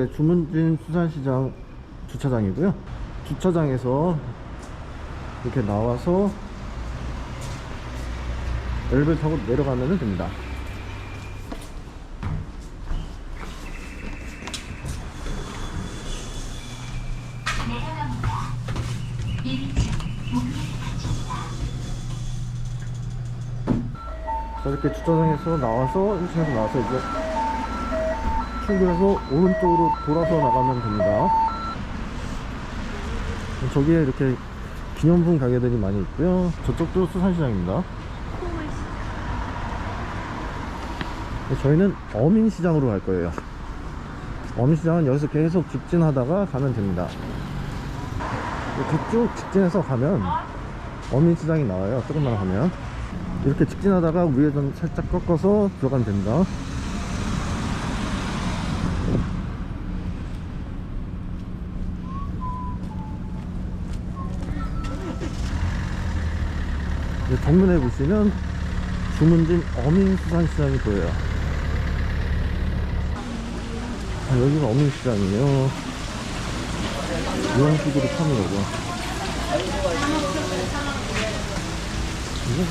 네, 주문진 수산시장 주차장이고요. 주차장에서 이렇게 나와서 엘리베이터 타고 내려가면 됩니다. 자, 이렇게 주차장에서 나와서 1층에서 나와서 이제 출구에서 오른쪽으로 돌아서 나가면 됩니다. 저기에 이렇게 기념품 가게들이 많이 있고요. 저쪽도 수산시장입니다. 네, 저희는 어민시장으로 갈 거예요. 어민시장은 여기서 계속 직진하다가 가면 됩니다. 이렇게 쭉 직진해서 가면 어민시장이 나와요. 조금만 가면. 이렇게 직진하다가 우회전 살짝 꺾어서 들어가면 됩니다. 정면에 보시면 주문진 어민수산시장이 보여요. 아, 여기가 어민시장이에요. 이런 식으로 파는. 이거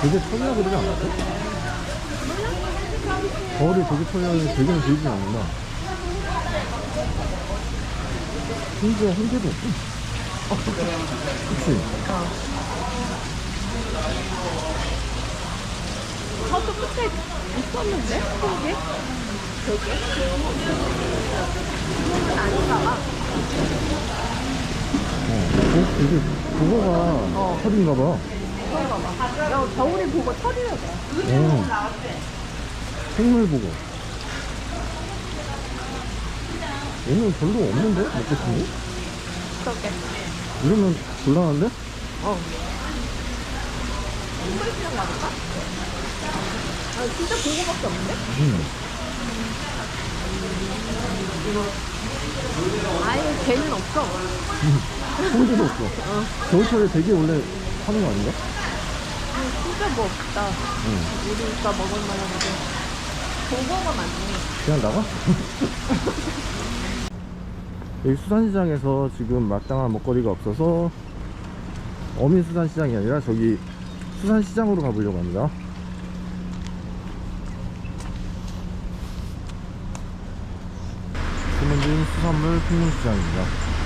되게 처리하 그러지 않았어? 거울이 되게 처리하는데 되게는 보이진 않는다. 심지어 한 개도 없고. 그치? 저도 끝에 있었는데? 거기? 저기? 이거는 아닌가 봐. 어. 어, 이게, 그거가 어. 철인가 봐. 야, 겨울에 보고 돼. 어. 생물 보고. 얘는 별로 없는데? 먹고 싶은 거? 그렇게. 이러면 곤란한데? 어. 싱글시장 가볼까? 아, 진짜 그거밖에 없는데? 응. 아예 걔는 없어. 한 개도 없어. 겨울철에 되게 원래 하는 거 아닌가? 아, 진짜 뭐 없다. 응. 우리가 먹을 만한 게. 고거가 많네. 그냥 나가? 여기 수산시장에서 지금 마땅한 먹거리가 없어서 어민 수산시장이 아니라 저기 수산시장으로 가보려고 합니다. 주문진 수산물 평문시장입니다.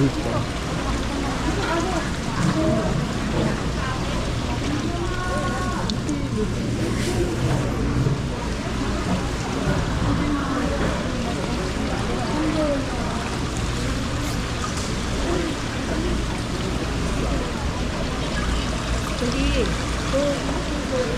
그러니까. 저기, 진짜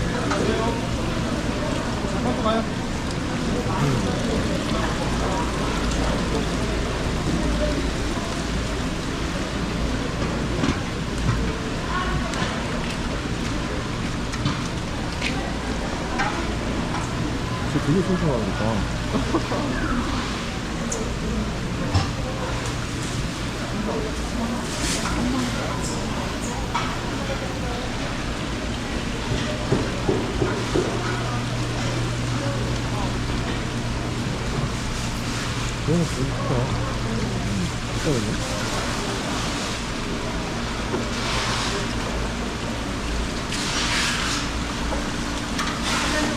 되게 심심하니까. 너무 좋다.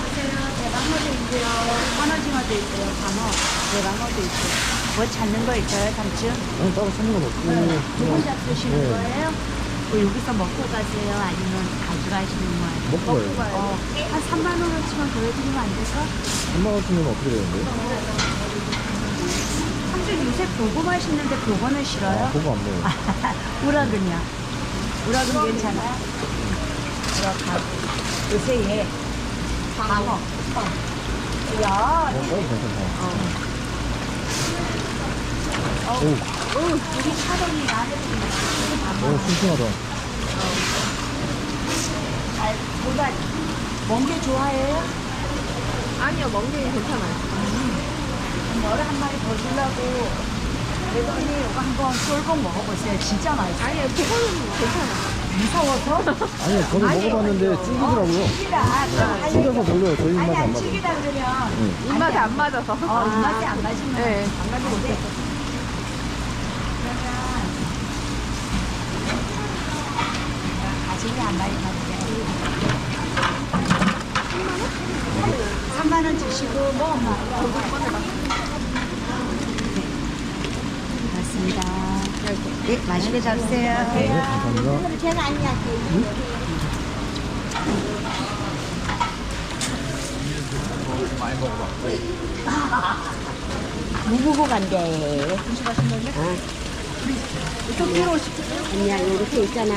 진짜 대방어도 있고요. 환어징어도 있고요. 방어, 대방어도 있고. 뭐 찾는 거 있어요, 삼촌? 아니, 따로 찾는 건 없고. 두 그냥 번 잡수시는 네. 거예요? 뭐 여기서 먹고 가세요? 아니면 가져가시는 거예요? 먹고 가요. 어, 한 3만 원어치만 더 해드리면 안 될까? 3만 원치면 어떻게 되는데? 삼촌 요새 보고 맛있는데 그거는 싫어요? 아, 그거 안 먹어요. 우라근이야. 우라근 괜찮아요? 우라간. 요새 얘 방어. 야, 어. 오, 어, 우리 차동이 나는 오, 싱싱하다. 잘 보다 멍게 좋아해요? 아니요, 멍게는 괜찮아요. 머리 한 마리 더 주려고 그랬더니 이거 한번 쫄복 먹어보세요. 진짜 맛있어요. 아니요, 그거는 괜찮아요. 무서워서? 아니요, 저는 먹어봤는데 찌기더라고요. 찌기다. 찌겨서 별로예요. 저희 입맛에 아니, 안 아니, 맞아요. 찌기다 그러면. 입맛에 안 맞아서. 어, 입맛에 안 맞으면 네. 안 가져오세요. 가지고 한 마리 가져요. 3만 원 주시고 뭐 엄마 맞습니다. 네, 맛있게 잡으세요. 네, 감사합니다. 제가 아니야. 무구고 간대. 아니야 이렇게 있잖아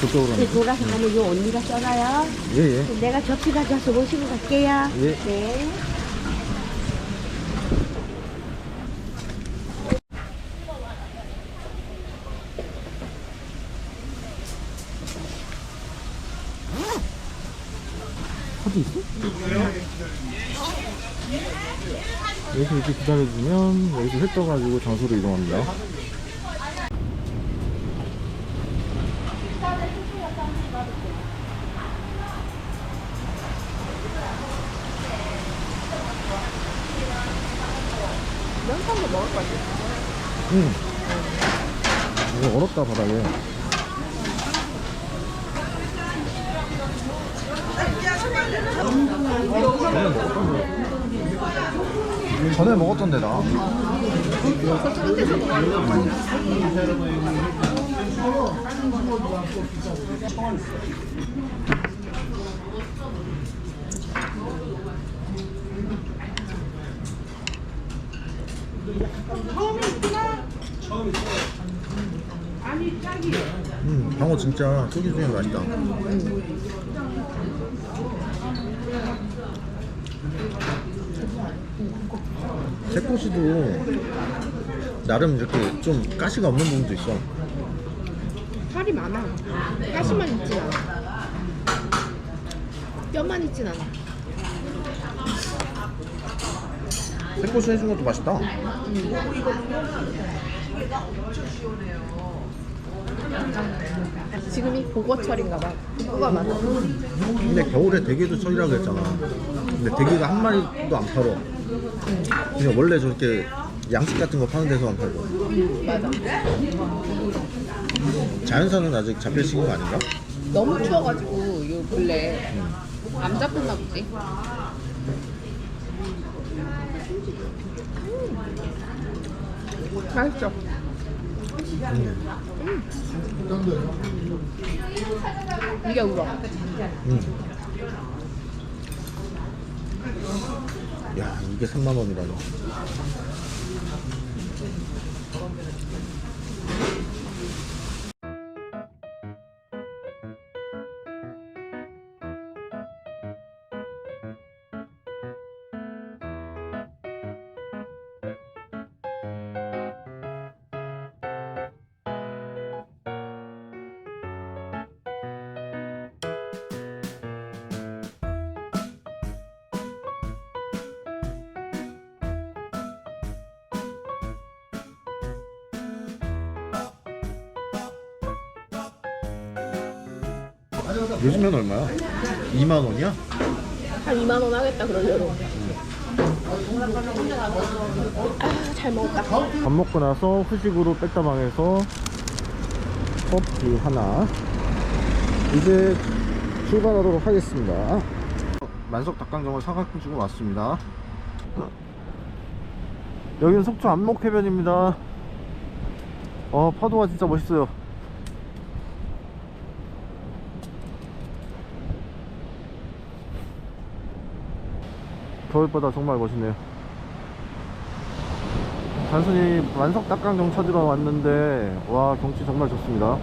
저쪽으로 이렇게 합니다. 돌아서 가면 이 언니가 써놔요 예, 예. 내가 접시 가져와서 모시고 갈게요 예. 네 카드 있어? 여기서 이렇게 기다려주면 여기서 회 떠가지고 장소로 이동합니다. 면상도 먹을 것 같아요. 응. 이거 얼었다 바닥에. 전에 먹었던 데다. 음, 방어 진짜 소기 중에 맛있다. 새꼬시도 나름 이렇게 좀 가시가 없는 부분도 있어. 살이 많아. 가시만 있진 않아. 뼈만 있진 않아. 새꼬시 해준 것도 맛있다. 지금이 복어철인가 봐. 복어가 많아. 근데 겨울에 대게도 철이라고 했잖아. 근데 대게가 한 마리도 안 팔어. 그냥 원래 저렇게 양식 같은 거 파는 데서만 팔고. 맞아. 자연산은 아직 잡힐 시기가 아닌가? 너무 추워가지고 요 근래 안 잡혔나 보지. 음. 맛있죠? 이게 울어. 음. 야 이게 3만 원이라니. 요즘엔 얼마야? 2만 원이야? 한 2만 원 하겠다 그러려고. 아, 잘 먹었다. 밥 먹고 나서 후식으로 백다방에서 커피 하나 이제 출발하도록 하겠습니다 만석 닭강정을 사갖고 주고 왔습니다 여기는 속초 안목해변입니다 어 파도가 진짜 멋있어요 겨울바다 정말 멋있네요. 단순히 만석 닭강정 찾으러 왔는데 와 경치 정말 좋습니다